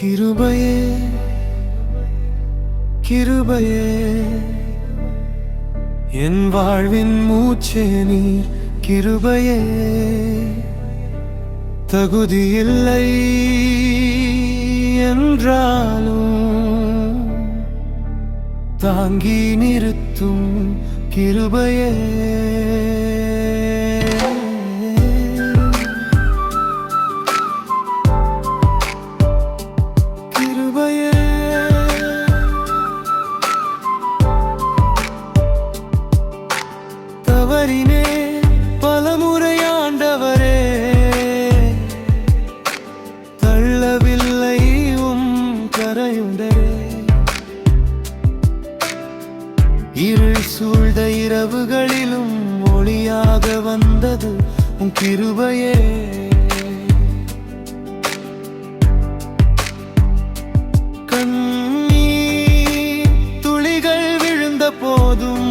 கிருபையே கிருபையே. என் வாழ்வின் மூச்சே நீர் கிருபையே. தகுதியில்லை என்றாலும் தாங்கி நிறுத்தும் கிருபையே. சூழ்ந்த இரவுகளிலும் ஒளியாக வந்தது உன் கிருபையே. கண்ணீர் துளிகள் விழுந்த போதும்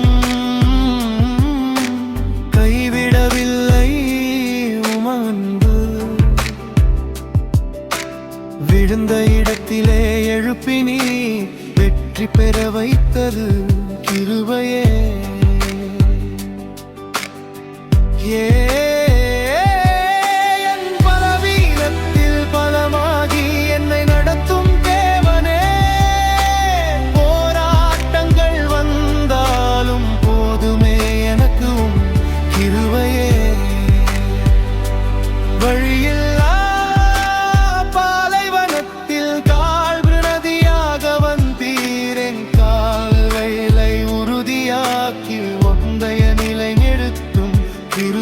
கைவிடவில்லை உமன்பு விழுந்த இடத்திலே எழுப்பினி வெற்றி பெற வைத்தது கிருபையே. ஏ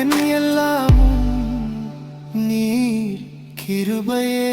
என் எல்லாமும் நீர் கிருபையே.